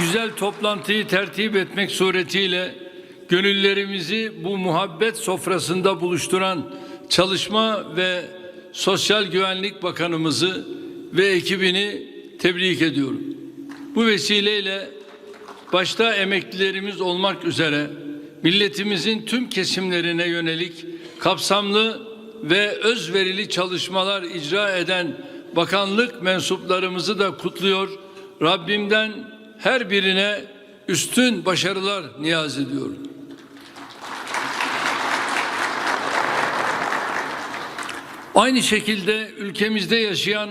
güzel toplantıyı tertip etmek suretiyle gönüllerimizi bu muhabbet sofrasında buluşturan Çalışma ve Sosyal Güvenlik Bakanımızı ve ekibini tebrik ediyorum. Bu vesileyle başta emeklilerimiz olmak üzere milletimizin tüm kesimlerine yönelik kapsamlı ve özverili çalışmalar icra eden bakanlık mensuplarımızı da kutluyor. Rabbimden her birine üstün başarılar niyaz ediyorum. Aynı şekilde ülkemizde yaşayan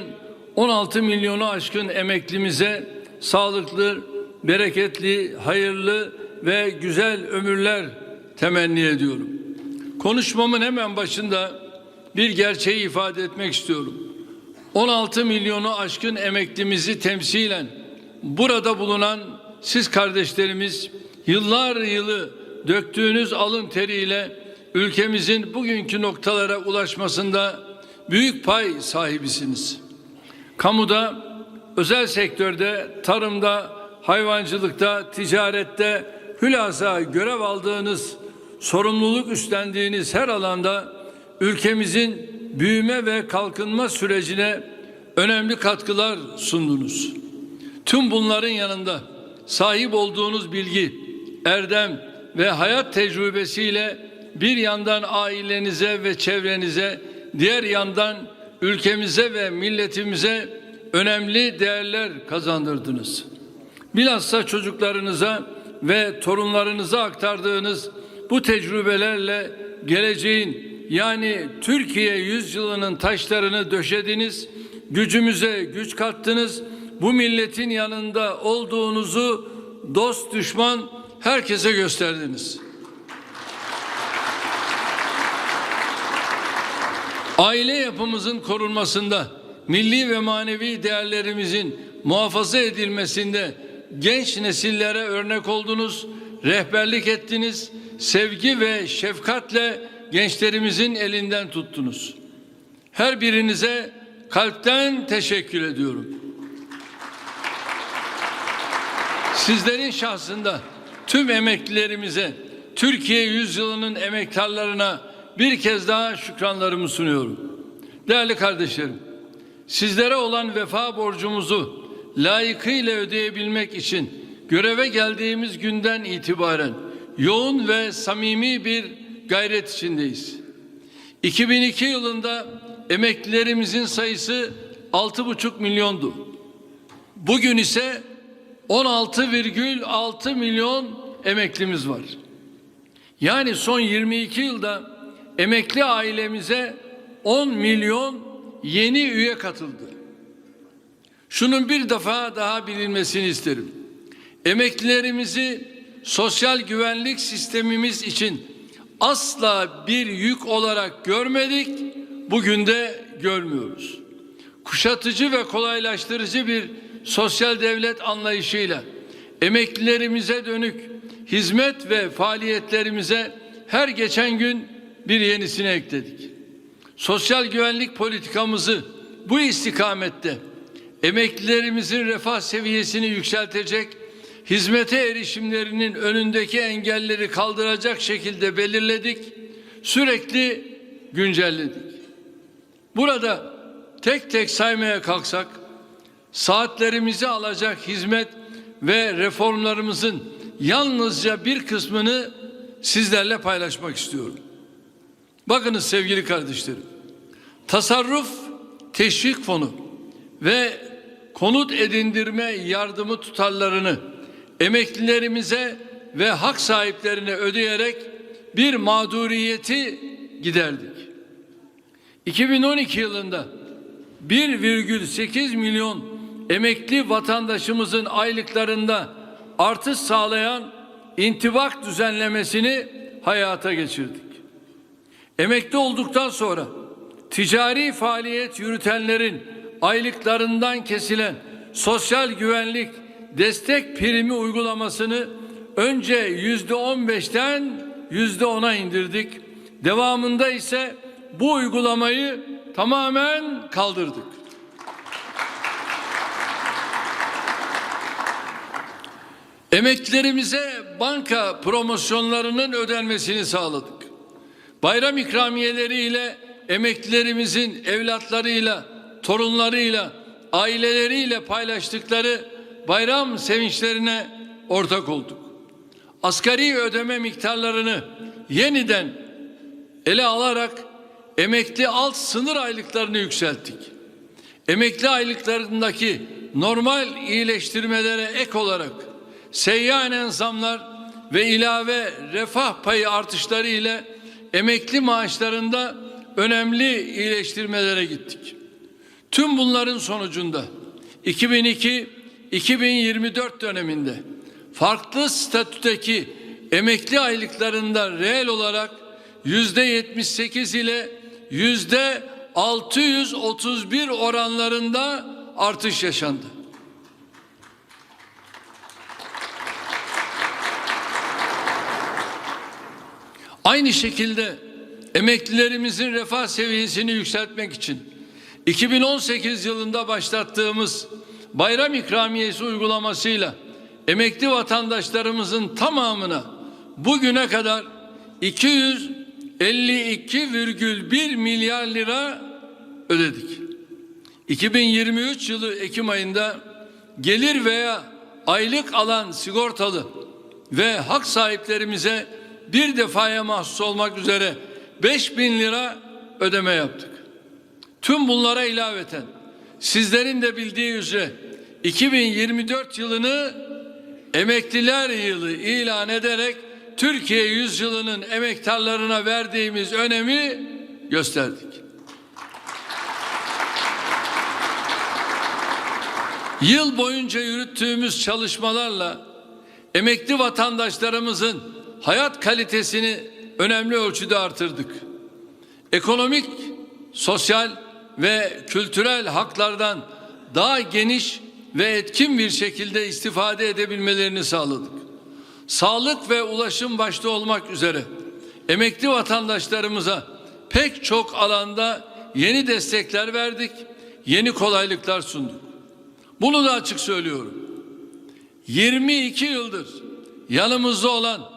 16 milyonu aşkın emeklimize sağlıklı, bereketli, hayırlı ve güzel ömürler temenni ediyorum. Konuşmamın hemen başında bir gerçeği ifade etmek istiyorum. 16 milyonu aşkın emeklimizi temsilen burada bulunan siz kardeşlerimiz yıllar yılı döktüğünüz alın teriyle ülkemizin bugünkü noktalara ulaşmasında büyük pay sahibisiniz. Kamuda, özel sektörde, tarımda, hayvancılıkta, ticarette hülasa görev aldığınız, sorumluluk üstlendiğiniz her alanda ülkemizin büyüme ve kalkınma sürecine önemli katkılar sundunuz. Tüm bunların yanında sahip olduğunuz bilgi, erdem ve hayat tecrübesiyle bir yandan ailenize ve çevrenize, diğer yandan ülkemize ve milletimize önemli değerler kazandırdınız. Bilhassa çocuklarınıza ve torunlarınıza aktardığınız bu tecrübelerle geleceğin yani Türkiye yüzyılının taşlarını döşediniz, gücümüze güç kattınız, bu milletin yanında olduğunuzu dost düşman herkese gösterdiniz. Aile yapımızın korunmasında, milli ve manevi değerlerimizin muhafaza edilmesinde genç nesillere örnek oldunuz, rehberlik ettiniz, sevgi ve şefkatle gençlerimizin elinden tuttunuz. Her birinize kalpten teşekkür ediyorum. Sizlerin şahsında tüm emeklilerimize, Türkiye yüzyılının emektarlarına bir kez daha şükranlarımı sunuyorum. Değerli kardeşlerim, sizlere olan vefa borcumuzu layıkıyla ödeyebilmek için göreve geldiğimiz günden itibaren yoğun ve samimi bir gayret içindeyiz. 2002 yılında emeklilerimizin sayısı 6,5 milyondu. Bugün ise 16,6 milyon emeklimiz var. Yani son 22 yılda emekli ailemize 10 milyon yeni üye katıldı. Şunun bir defa daha bilinmesini isterim. Emeklilerimizi sosyal güvenlik sistemimiz için asla bir yük olarak görmedik, bugün de görmüyoruz. Kuşatıcı ve kolaylaştırıcı bir sosyal devlet anlayışıyla emeklilerimize dönük hizmet ve faaliyetlerimize her geçen gün bir yenisini ekledik. Sosyal güvenlik politikamızı bu istikamette emeklilerimizin refah seviyesini yükseltecek, hizmete erişimlerinin önündeki engelleri kaldıracak şekilde belirledik, sürekli güncelledik. Burada tek tek saymaya kalksak, saatlerimizi alacak hizmet ve reformlarımızın yalnızca bir kısmını sizlerle paylaşmak istiyorum. Bakınız sevgili kardeşlerim. Tasarruf Teşvik Fonu ve konut edindirme yardımı tutarlarını emeklilerimize ve hak sahiplerine ödeyerek bir mağduriyeti giderdik. 2012 yılında 1,8 milyon emekli vatandaşımızın aylıklarında artış sağlayan intibak düzenlemesini hayata geçirdik. Emekli olduktan sonra ticari faaliyet yürütenlerin aylıklarından kesilen sosyal güvenlik destek primi uygulamasını önce yüzde on beşten yüzde ona indirdik. Devamında ise bu uygulamayı tamamen kaldırdık. Emeklilerimize banka promosyonlarının ödenmesini sağladık. Bayram ikramiyeleriyle emeklilerimizin evlatlarıyla, torunlarıyla, aileleriyle paylaştıkları bayram sevinçlerine ortak olduk. Asgari ödeme miktarlarını yeniden ele alarak emekli alt sınır aylıklarını yükselttik. Emekli aylıklarındaki normal iyileştirmelere ek olarak seyyanen zamlar ve ilave refah payı artışları ile emekli maaşlarında önemli iyileştirmelere gittik. Tüm bunların sonucunda 2002-2024 döneminde farklı statüdeki emekli aylıklarında reel olarak yüzde 78 ile yüzde 631 oranlarında artış yaşandı. Aynı şekilde emeklilerimizin refah seviyesini yükseltmek için 2018 yılında başlattığımız bayram ikramiyesi uygulamasıyla emekli vatandaşlarımızın tamamına bugüne kadar 252,1 milyar lira ödedik. 2023 yılı Ekim ayında gelir veya aylık alan sigortalı ve hak sahiplerimize bir defaya mahsus olmak üzere 5 bin lira ödeme yaptık. Tüm bunlara ilaveten sizlerin de bildiği üzere 2024 yılını emekliler yılı ilan ederek Türkiye yüzyılının emektarlarına verdiğimiz önemi gösterdik. Yıl boyunca yürüttüğümüz çalışmalarla emekli vatandaşlarımızın hayat kalitesini önemli ölçüde artırdık. Ekonomik, sosyal ve kültürel haklardan daha geniş ve etkin bir şekilde istifade edebilmelerini sağladık. Sağlık ve ulaşım başta olmak üzere emekli vatandaşlarımıza pek çok alanda yeni destekler verdik, yeni kolaylıklar sunduk. Bunu da açık söylüyorum. 22 yıldır yanımızda olan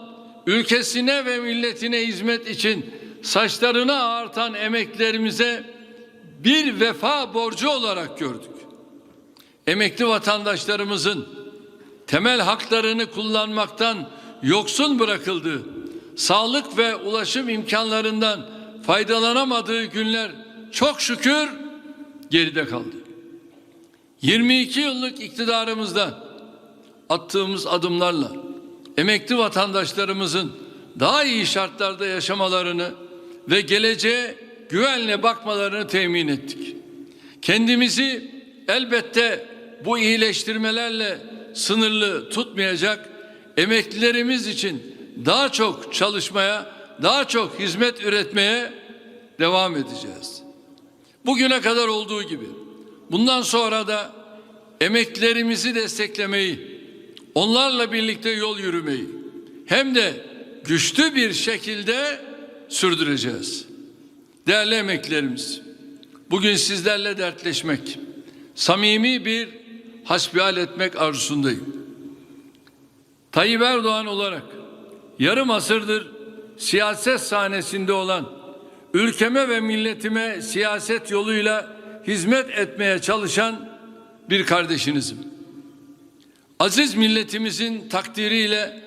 ülkesine ve milletine hizmet için saçlarını ağartan emeklerimize bir vefa borcu olarak gördük. Emekli vatandaşlarımızın temel haklarını kullanmaktan yoksun bırakıldığı, sağlık ve ulaşım imkanlarından faydalanamadığı günler çok şükür geride kaldı. 22 yıllık iktidarımızda attığımız adımlarla emekli vatandaşlarımızın daha iyi şartlarda yaşamalarını ve geleceğe güvenle bakmalarını temin ettik. Kendimizi elbette bu iyileştirmelerle sınırlı tutmayacak, emeklilerimiz için daha çok çalışmaya, daha çok hizmet üretmeye devam edeceğiz. Bugüne kadar olduğu gibi bundan sonra da emeklilerimizi desteklemeyi, onlarla birlikte yol yürümeyi hem de güçlü bir şekilde sürdüreceğiz. Değerli emeklilerimiz, bugün sizlerle dertleşmek, samimi bir hasbihal etmek arzusundayım. Tayyip Erdoğan olarak yarım asırdır siyaset sahnesinde olan ülkeme ve milletime siyaset yoluyla hizmet etmeye çalışan bir kardeşinizim. Aziz milletimizin takdiriyle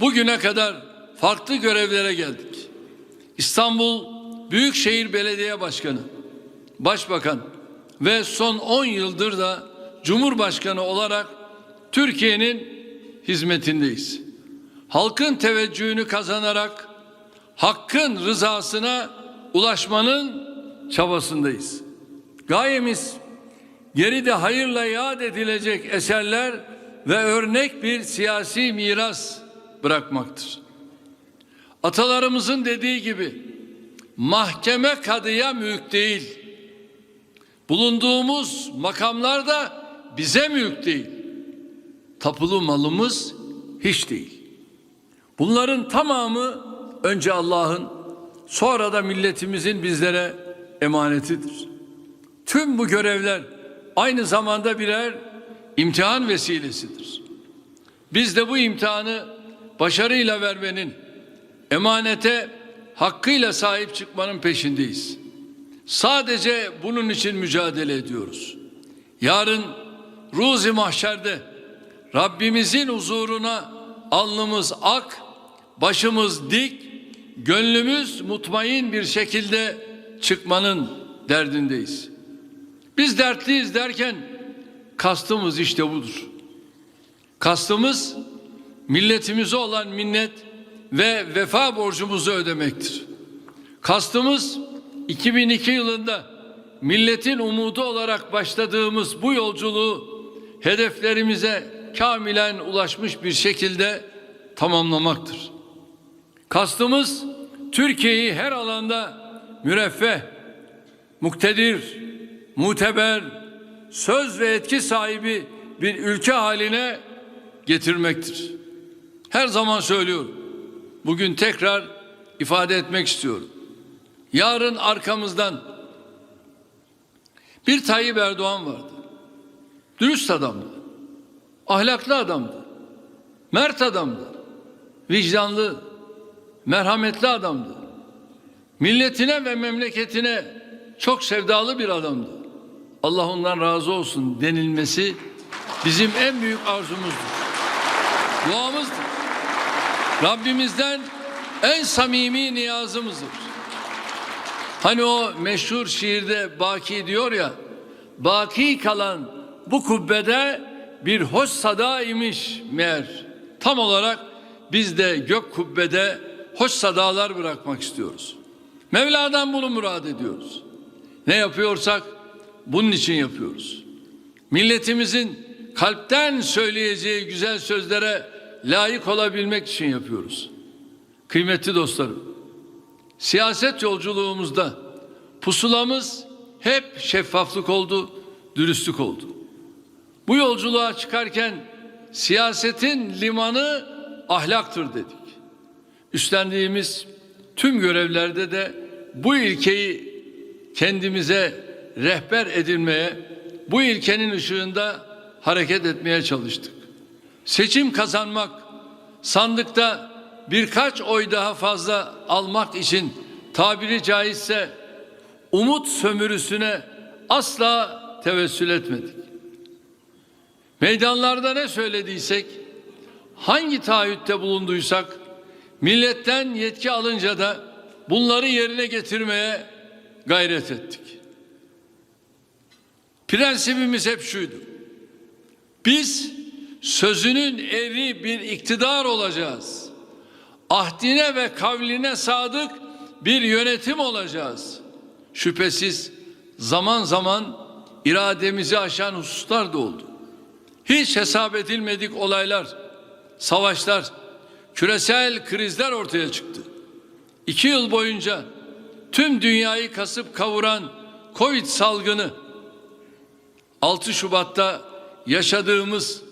bugüne kadar farklı görevlere geldik. İstanbul Büyükşehir Belediye Başkanı, Başbakan ve son 10 yıldır da Cumhurbaşkanı olarak Türkiye'nin hizmetindeyiz. Halkın teveccühünü kazanarak hakkın rızasına ulaşmanın çabasındayız. Gayemiz geride hayırla yad edilecek eserler ve örnek bir siyasi miras bırakmaktır. Atalarımızın dediği gibi mahkeme kadıya mülk değil. Bulunduğumuz makamlar da bize mülk değil. Tapulu malımız hiç değil. Bunların tamamı önce Allah'ın sonra da milletimizin bizlere emanetidir. Tüm bu görevler aynı zamanda birer imtihan vesilesidir. Biz de bu imtihanı başarıyla vermenin, emanete hakkıyla sahip çıkmanın peşindeyiz. Sadece bunun için mücadele ediyoruz. Yarın ruzi mahşerde Rabbimizin huzuruna alnımız ak, başımız dik, gönlümüz mutmain bir şekilde çıkmanın derdindeyiz. Biz dertliyiz derken kastımız işte budur. Kastımız milletimize olan minnet ve vefa borcumuzu ödemektir. Kastımız 2002 yılında milletin umudu olarak başladığımız bu yolculuğu hedeflerimize kamilen ulaşmış bir şekilde tamamlamaktır. Kastımız Türkiye'yi her alanda müreffeh, muktedir, muteber, söz ve etki sahibi bir ülke haline getirmektir. Her zaman söylüyorum. Bugün tekrar ifade etmek istiyorum. Yarın arkamızdan bir Tayyip Erdoğan vardı. Dürüst adamdı. Ahlaklı adamdı. Mert adamdı. Vicdanlı, merhametli adamdı. Milletine ve memleketine çok sevdalı bir adamdı. Allah ondan razı olsun denilmesi bizim en büyük arzumuzdur. Duamızdır. Rabbimizden en samimi niyazımızdır. Hani o meşhur şiirde Baki diyor ya, Baki kalan bu kubbede bir hoş sada imiş meğer. Tam olarak biz de gök kubbede hoş sadalar bırakmak istiyoruz. Mevla'dan bunu murad ediyoruz. Ne yapıyorsak bunun için yapıyoruz. Milletimizin kalpten söyleyeceği güzel sözlere layık olabilmek için yapıyoruz. Kıymetli dostlarım, siyaset yolculuğumuzda pusulamız hep şeffaflık oldu, dürüstlük oldu. Bu yolculuğa çıkarken siyasetin limanı ahlaktır dedik. Üstlendiğimiz tüm görevlerde de bu ilkeyi kendimize rehber edinmeye, bu ilkenin ışığında hareket etmeye çalıştık. Seçim kazanmak, sandıkta birkaç oy daha fazla almak için tabiri caizse umut sömürüsüne asla tevessül etmedik. Meydanlarda ne söylediysek, hangi taahhütte bulunduysak, milletten yetki alınca da bunları yerine getirmeye gayret ettik. Prensibimiz hep şuydu. Biz sözünün eri bir iktidar olacağız. Ahdine ve kavline sadık bir yönetim olacağız. Şüphesiz zaman zaman irademizi aşan hususlar da oldu. Hiç hesap edilmedik olaylar, savaşlar, küresel krizler ortaya çıktı. İki yıl boyunca tüm dünyayı kasıp kavuran Covid salgını 6 Şubat'ta yaşadığımız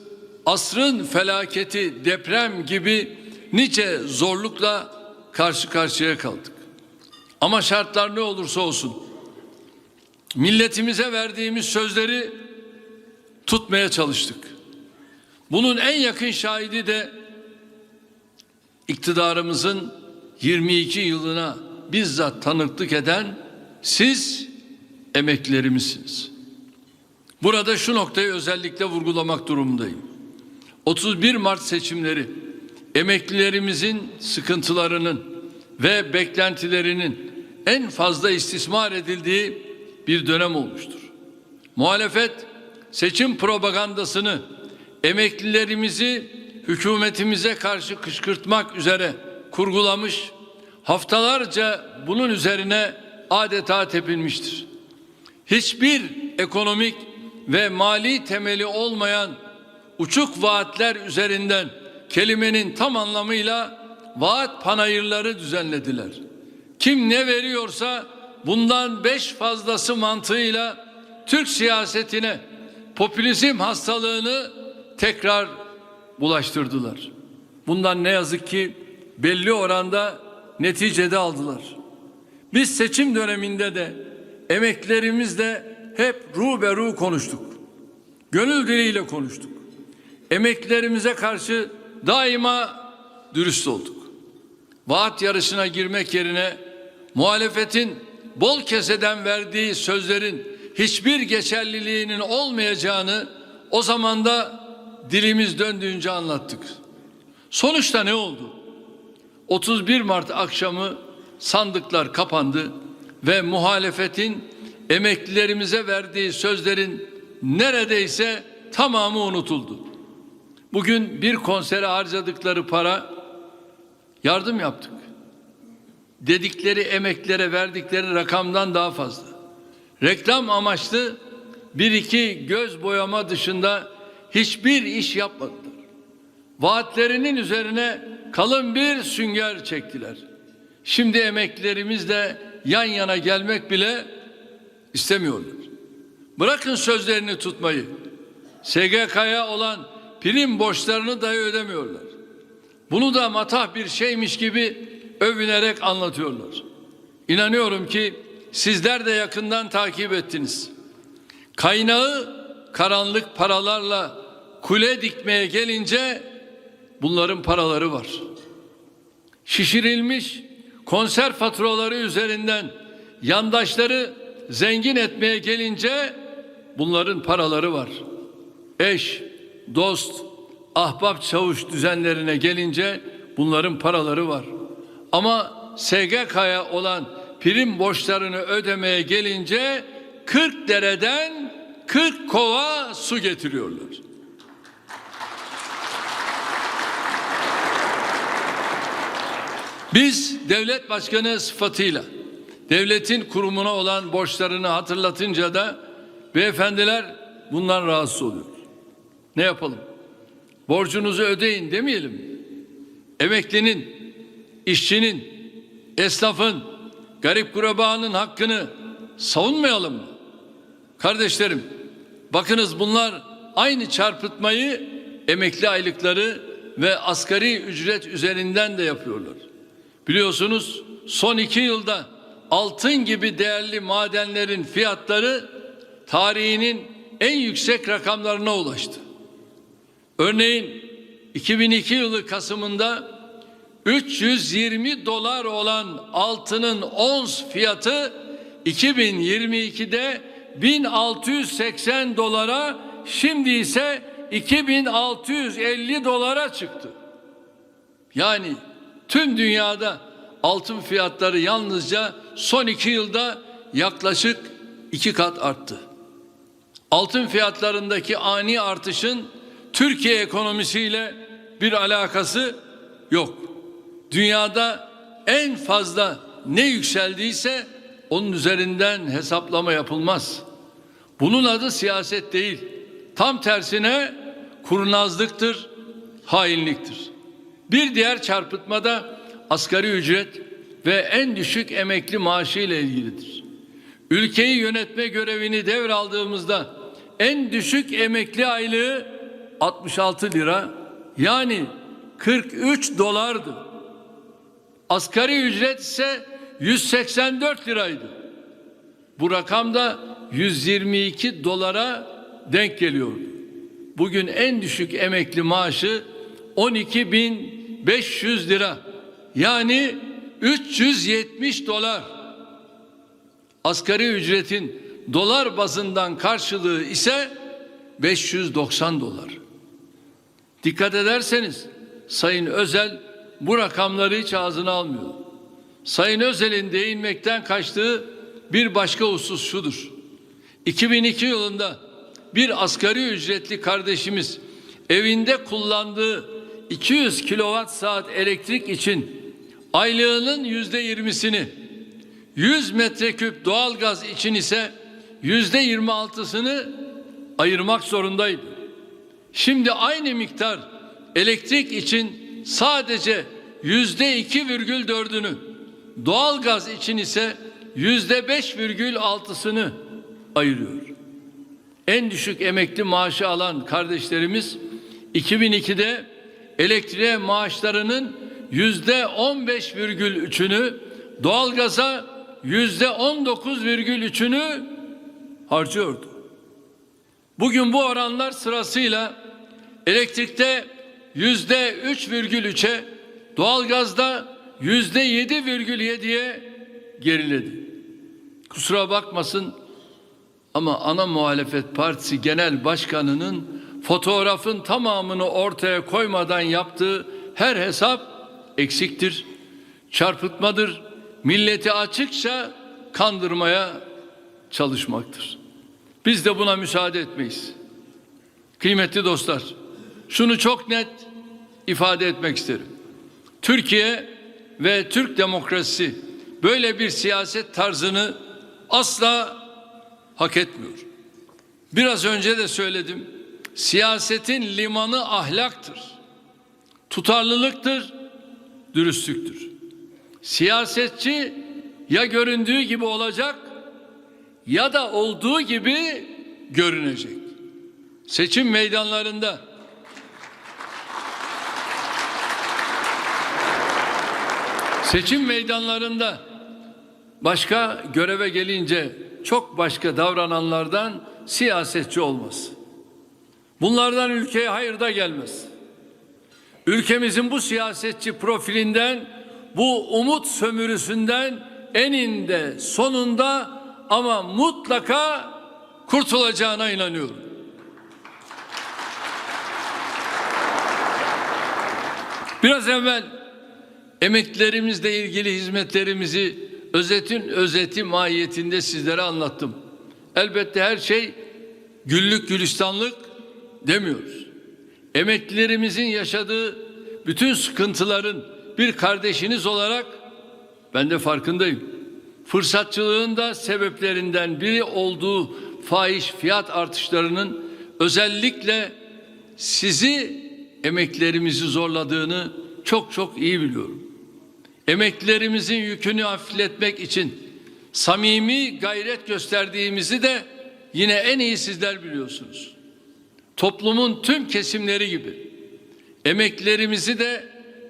asrın felaketi deprem gibi nice zorlukla karşı karşıya kaldık. Ama şartlar ne olursa olsun milletimize verdiğimiz sözleri tutmaya çalıştık. Bunun en yakın şahidi de iktidarımızın 22 yılına bizzat tanıklık eden siz emeklerimizsiniz. Burada şu noktayı özellikle vurgulamak durumundayım. 31 Mart seçimleri emeklilerimizin sıkıntılarının ve beklentilerinin en fazla istismar edildiği bir dönem olmuştur. Muhalefet seçim propagandasını emeklilerimizi hükümetimize karşı kışkırtmak üzere kurgulamış, haftalarca bunun üzerine adeta tepinmiştir. Hiçbir ekonomik ve mali temeli olmayan uçuk vaatler üzerinden kelimenin tam anlamıyla vaat panayırları düzenlediler. Kim ne veriyorsa bundan beş fazlası mantığıyla Türk siyasetine popülizm hastalığını tekrar bulaştırdılar. Bundan ne yazık ki belli oranda neticede aldılar. Biz seçim döneminde de emeklerimizle hep ruh be ruh konuştuk. Gönül diliyle konuştuk. emeklilerimize karşı daima dürüst olduk. Vaat yarışına girmek yerine muhalefetin bol keseden verdiği sözlerin hiçbir geçerliliğinin olmayacağını o zaman da dilimiz döndüğünce anlattık. Sonuçta ne oldu? 31 Mart akşamı sandıklar kapandı ve muhalefetin emeklilerimize verdiği sözlerin neredeyse tamamı unutuldu. Bugün bir konsere harcadıkları para yardım yaptık. Dedikleri emeklere verdikleri rakamdan daha fazla. Reklam amaçlı bir iki göz boyama dışında hiçbir iş yapmadılar. Vaatlerinin üzerine kalın bir sünger çektiler. Şimdi emeklilerimizle yan yana gelmek bile istemiyorlar. Bırakın sözlerini tutmayı. SGK'ya olan prim borçlarını dahi ödemiyorlar. Bunu da matah bir şeymiş gibi övünerek anlatıyorlar. İnanıyorum ki sizler de yakından takip ettiniz. Kaynağı karanlık paralarla kule dikmeye gelince bunların paraları var. Şişirilmiş konser faturaları üzerinden yandaşları zengin etmeye gelince bunların paraları var. Eş, dost, ahbap çavuş düzenlerine gelince bunların paraları var. Ama SGK'ya olan prim borçlarını ödemeye gelince 40 dereden 40 kova su getiriyorlar. Biz devlet başkanı sıfatıyla devletin kurumuna olan borçlarını hatırlatınca da beyefendiler bundan rahatsız oluyor. Ne yapalım? Borcunuzu ödeyin demeyelim. Emeklinin, işçinin, esnafın, garip kurabanın hakkını savunmayalım mı? Kardeşlerim, bakınız bunlar aynı çarpıtmayı emekli aylıkları ve asgari ücret üzerinden de yapıyorlar. Biliyorsunuz son iki yılda altın gibi değerli madenlerin fiyatları tarihinin en yüksek rakamlarına ulaştı. Örneğin 2002 yılı Kasım'ında 320 dolar olan altının ons fiyatı 2022'de 1680 dolara şimdi ise 2650 dolara çıktı. Yani tüm dünyada altın fiyatları yalnızca son iki yılda yaklaşık iki kat arttı. Altın fiyatlarındaki ani artışın Türkiye ekonomisiyle bir alakası yok. Dünyada en fazla ne yükseldiyse onun üzerinden hesaplama yapılmaz. Bunun adı siyaset değil. Tam tersine kurnazlıktır, hainliktir. Bir diğer çarpıtma da asgari ücret ve en düşük emekli maaşı ile ilgilidir. Ülkeyi yönetme görevini devraldığımızda en düşük emekli aylığı 66 lira yani 43 dolardı. Asgari ücret ise 184 liraydı. Bu rakam da 122 dolara denk geliyordu. Bugün en düşük emekli maaşı 12.500 lira. Yani 370 dolar. Asgari ücretin dolar bazından karşılığı ise 590 dolar. Dikkat ederseniz Sayın Özel bu rakamları hiç ağzına almıyor. Sayın Özel'in değinmekten kaçtığı bir başka husus şudur. 2002 yılında bir asgari ücretli kardeşimiz evinde kullandığı 200 kilowatt saat elektrik için aylığının yüzde yirmisini 100 metreküp doğalgaz için ise yüzde yirmi altısını ayırmak zorundaydı. Şimdi aynı miktar elektrik için sadece yüzde iki virgül dördünü, doğalgaz için ise yüzde beş virgül altısını ayırıyor. En düşük emekli maaşı alan kardeşlerimiz 2002'de elektriğe maaşlarının yüzde on beş virgül üçünü, doğalgaza yüzde on dokuz virgül üçünü harcıyordu. Bugün bu oranlar sırasıyla elektrikte yüzde 3,3'e, doğalgazda yüzde 7,7'ye geriledi. Kusura bakmasın ama ana muhalefet partisi genel başkanının fotoğrafın tamamını ortaya koymadan yaptığı her hesap eksiktir, çarpıtmadır, milleti açıkça kandırmaya çalışmaktır. Biz de buna müsaade etmeyiz. Kıymetli dostlar, şunu çok net ifade etmek isterim. Türkiye ve Türk demokrasisi böyle bir siyaset tarzını asla hak etmiyor. Biraz önce de söyledim. Siyasetin limanı ahlaktır. Tutarlılıktır, dürüstlüktür. Siyasetçi ya göründüğü gibi olacak ya da olduğu gibi görünecek. Seçim meydanlarında Seçim meydanlarında başka göreve gelince çok başka davrananlardan siyasetçi olmaz. Bunlardan ülkeye hayır da gelmez. Ülkemizin bu siyasetçi profilinden, bu umut sömürüsünden eninde sonunda ama mutlaka kurtulacağına inanıyorum. Biraz evvel emeklilerimizle ilgili hizmetlerimizi özetin özeti mahiyetinde sizlere anlattım. Elbette her şey güllük gülistanlık demiyoruz. Emeklilerimizin yaşadığı bütün sıkıntıların bir kardeşiniz olarak ben de farkındayım. Fırsatçılığın da sebeplerinden biri olduğu fahiş fiyat artışlarının özellikle sizi emeklerimizi zorladığını çok çok iyi biliyorum. Emeklilerimizin yükünü hafifletmek için samimi gayret gösterdiğimizi de yine en iyi sizler biliyorsunuz. Toplumun tüm kesimleri gibi emeklilerimizi de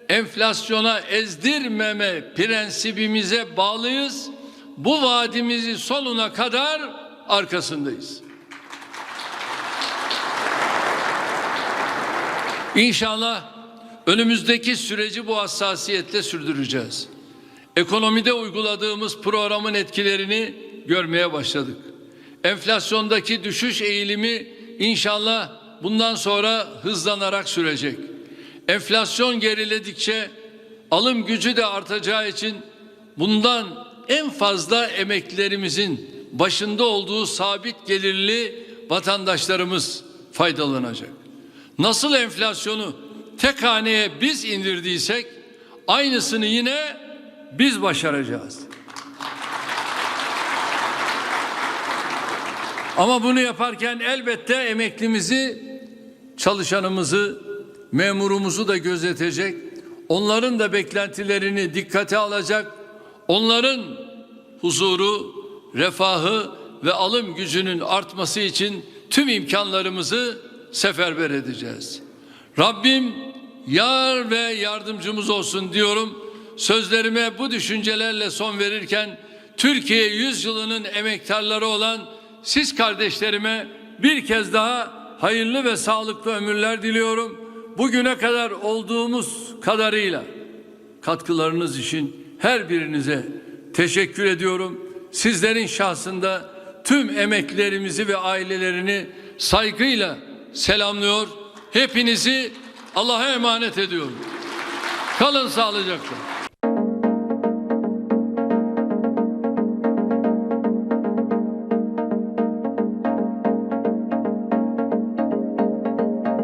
enflasyona ezdirmeme prensibimize bağlıyız. Bu vaadimizi sonuna kadar arkasındayız. İnşallah önümüzdeki süreci bu hassasiyetle sürdüreceğiz. Ekonomide uyguladığımız programın etkilerini görmeye başladık. Enflasyondaki düşüş eğilimi inşallah bundan sonra hızlanarak sürecek. Enflasyon geriledikçe alım gücü de artacağı için bundan en fazla emeklilerimizin başında olduğu sabit gelirli vatandaşlarımız faydalanacak. Nasıl enflasyonu tek haneye biz indirdiysek aynısını yine biz başaracağız. Ama bunu yaparken elbette emeklimizi, çalışanımızı, memurumuzu da gözetecek. Onların da beklentilerini dikkate alacak. Onların huzuru, refahı ve alım gücünün artması için tüm imkanlarımızı seferber edeceğiz. Rabbim yar ve yardımcımız olsun diyorum. Sözlerime bu düşüncelerle son verirken Türkiye yüzyılının emektarları olan siz kardeşlerime bir kez daha hayırlı ve sağlıklı ömürler diliyorum. Bugüne kadar olduğumuz kadarıyla katkılarınız için her birinize teşekkür ediyorum. Sizlerin şahsında tüm emeklilerimizi ve ailelerini saygıyla selamlıyor. Hepinizi Allah'a emanet ediyorum. Kalın sağlıcakla.